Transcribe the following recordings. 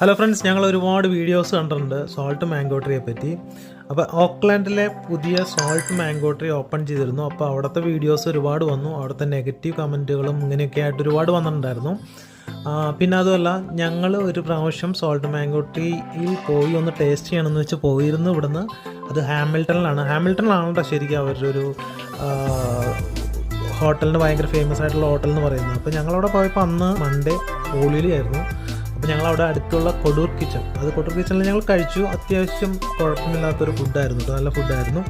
Hello friends ഞങ്ങൾ ഒരുപാട് videos കണ്ടിട്ടുണ്ട് സോൾട്ട് മാംഗോ ട്രീയെ പറ്റി അപ്പോൾ ഓക്ലാൻഡിലെ പുതിയ സോൾട്ട് മാംഗോ ട്രീ ഓപ്പൺ ചെയ്തിരുന്നു. അപ്പോൾ അവിടുത്തെ വീഡിയോസ് ഒരുപാട് വന്നു. അവിടുത്തെ നെഗറ്റീവ് കമന്റുകളും ഇങ്ങനെയൊക്കെ ആയിട്ട് ഒരുപാട് വന്നിട്ടുണ്ടായിരുന്നു. പിന്നെ അതുമല്ല ഞങ്ങൾ ഒരു പ്രാവശ്യം സോൾട്ട് മാംഗോ ട്രീയിൽ പോയി ഒന്ന് ടേസ്റ്റ് ചെയ്യണമെന്ന് വെച്ച് പോയിരുന്നു ഇവിടുന്ന്. അത് ഹാമിൽട്ടണിലാണ് ഹാമിൽട്ടണിലാണല്ലോ ശരിക്കും അവരുടെ ഒരു ഹോട്ടലിന് ഭയങ്കര ഫേമസ് ആയിട്ടുള്ള ഹോട്ടൽ എന്ന് പറയുന്നത്. അപ്പോൾ ഞങ്ങളവിടെ പോയപ്പോൾ അന്ന് മൺഡേ ഹോളിയിലായിരുന്നു അപ്പോൾ ഞങ്ങൾ അവിടെ അടുത്തുള്ള കൊടൂർ കിച്ചൺ അത് കൊടൂർ കിച്ചണിൽ ഞങ്ങൾ കഴിച്ചു. അത്യാവശ്യം കുഴപ്പമില്ലാത്തൊരു ഫുഡായിരുന്നു നല്ല ഫുഡായിരുന്നു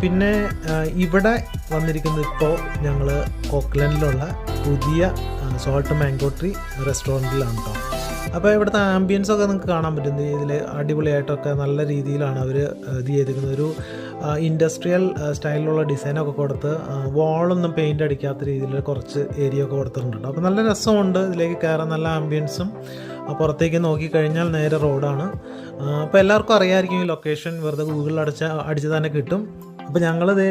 പിന്നെ ഇവിടെ വന്നിരിക്കുന്നത് ഇപ്പോൾ ഞങ്ങൾ ഓക്ലൻഡിലുള്ള പുതിയ സോൾട്ട് മാംഗോ ട്രീ റെസ്റ്റോറന്റിലാണ് കേട്ടോ അപ്പോൾ ഇവിടുത്തെ ആംബിയൻസ് ഒക്കെ നിങ്ങൾക്ക് കാണാൻ പറ്റും. ഇതിൽ അടിപൊളിയായിട്ടൊക്കെ നല്ല രീതിയിലാണ് അവർ ഇത് ചെയ്തിരിക്കുന്നത്. ഒരു ഇൻഡസ്ട്രിയൽ സ്റ്റൈലിലുള്ള ഡിസൈനൊക്കെ കൊടുത്ത് വാളൊന്നും പെയിന്റ് അടിക്കാത്ത രീതിയിൽ കുറച്ച് ഏരിയ ഒക്കെ കൊടുത്തിട്ടുണ്ട്. അപ്പോൾ നല്ല രസമുണ്ട് ഇതിലേക്ക് കയറാൻ നല്ല ആംബിയൻസും പുറത്തേക്ക് നോക്കിക്കഴിഞ്ഞാൽ നേരെ റോഡാണ് അപ്പോൾ എല്ലാവർക്കും അറിയാമായിരിക്കും ഈ ലൊക്കേഷൻ വെറുതെ ഗൂഗിളിൽ അടിച്ച അടിച്ച് തന്നെ കിട്ടും. അപ്പോൾ ഞങ്ങളിത്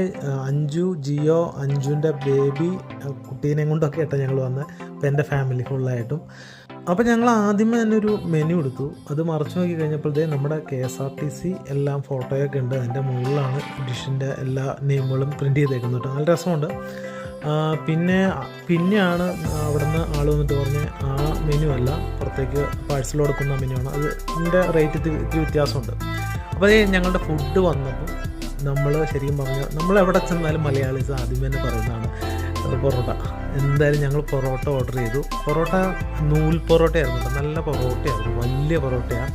അഞ്ജു ജിയോ അഞ്ജുവിന്റെ ബേബി കുട്ടീനെയും കൊണ്ടൊക്കെ ആയിട്ടാണ് ഞങ്ങൾ വന്നത് അപ്പോൾ എന്റെ ഫാമിലി ഫുള്ളായിട്ടും അപ്പോൾ ഞങ്ങൾ ആദ്യമേ തന്നെ ഒരു മെനു എടുത്തു. അത് മറച്ചു നോക്കി കഴിഞ്ഞപ്പോഴത്തേ നമ്മുടെ K S R T C എല്ലാം ഫോട്ടോയൊക്കെ ഉണ്ട്. അതിന്റെ മുകളിലാണ് ഡിഷിന്റെ എല്ലാ നെയിമുകളും പ്രിന്റ് ചെയ്തേക്കുന്നത് കേട്ടോ. നല്ല രസമുണ്ട്. പിന്നെ പിന്നെയാണ് അവിടുന്ന് ആൾ വന്നിട്ട് പറഞ്ഞ് ആ മെനു അല്ല പുറത്തേക്ക് പാഴ്സൽ കൊടുക്കുന്ന മെനു ആണ്. അത് ഇതിന്റെ റേറ്റ് ഇത്തിരി വ്യത്യാസമുണ്ട്. അപ്പോൾ അതേ ഞങ്ങളുടെ ഫുഡ് വന്നപ്പോൾ നമ്മൾ ശരിക്കും പറഞ്ഞാൽ നമ്മൾ എവിടെ ചെന്നാലും മലയാളീസ് ആദ്യമേ തന്നെ പറയുന്നതാണ്. പൊറോട്ട. എന്തായാലും ഞങ്ങൾ പൊറോട്ട ഓർഡർ ചെയ്തു. പൊറോട്ട നൂൽ പൊറോട്ടയായിരുന്നു കേട്ടോ. നല്ല പൊറോട്ടയായിരുന്നു. വലിയ പൊറോട്ടയാണ്.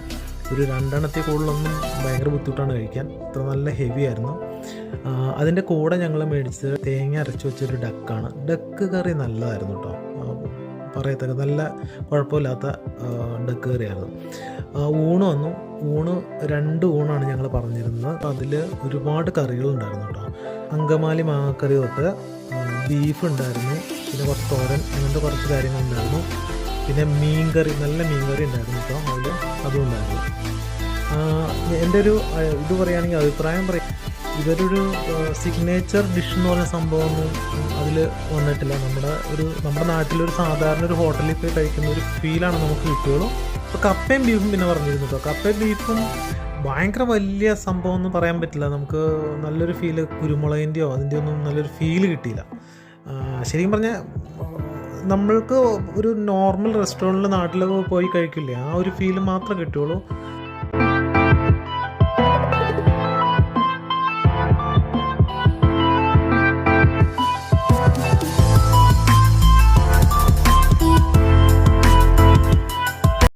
ഒരു രണ്ടെണ്ണത്തിൽ കൂടുതലൊന്നും ഭയങ്കര ബുദ്ധിമുട്ടാണ് കഴിക്കാൻ. അത്ര നല്ല ഹെവി ആയിരുന്നു. അതിന്റെ കൂടെ ഞങ്ങൾ മേടിച്ചത് തേങ്ങ അരച്ച് വെച്ചൊരു ഡക്കാണ് ഡക്ക് കറി നല്ലതായിരുന്നു കേട്ടോ. പറയത്തക്ക നല്ല കുഴപ്പമില്ലാത്ത ഡക്ക് കറിയായിരുന്നു. ഊണ് വന്നു. ഊണ് രണ്ട് ഊണാണ് ഞങ്ങൾ പറഞ്ഞിരുന്നത്. അതിൽ ഒരുപാട് കറികളുണ്ടായിരുന്നു കേട്ടോ. അങ്കമാലി മാങ്ങക്കറി തൊട്ട് ബീഫ് ഉണ്ടായിരുന്നു. പിന്നെ കുറച്ച് തോരൻ അങ്ങനത്തെ കുറച്ച് കാര്യങ്ങളുണ്ടായിരുന്നു പിന്നെ മീൻകറി നല്ല മീൻകറി ഉണ്ടായിരുന്നു കേട്ടോ അതിൽ അതും ഉണ്ടായിരുന്നു. എന്റെ ഒരു ഇത് പറയുകയാണെങ്കിൽ അഭിപ്രായം പറയും. ഇവരൊരു സിഗ്നേച്ചർ ഡിഷ് എന്ന് പറഞ്ഞ സംഭവമൊന്നും അതിൽ വന്നിട്ടില്ല. നമ്മുടെ ഒരു നമ്മുടെ നാട്ടിലൊരു സാധാരണ ഒരു ഹോട്ടലിൽ പോയി കഴിക്കുന്ന ഒരു ഫീലാണ് നമുക്ക് കിട്ടുകയുള്ളൂ ഇപ്പോൾ കപ്പയും ബീഫും പിന്നെ പറഞ്ഞിരുന്നു കേട്ടോ. കപ്പയും ബീഫും ഭയങ്കര വലിയ സംഭവം ഒന്നും പറയാൻ പറ്റില്ല. നമുക്ക് നല്ലൊരു ഫീൽ കുരുമുളകിന്റെയോ അതിന്റെ ഒന്നും നല്ലൊരു ഫീൽ കിട്ടിയില്ല. ശരിക്കും പറഞ്ഞാൽ നമ്മൾക്ക് ഒരു നോർമൽ റെസ്റ്റോറന്റിൽ നാട്ടിലൊക്കെ പോയി കഴിക്കില്ലേ? ആ ഒരു ഫീൽ മാത്രമേ കിട്ടുള്ളൂ.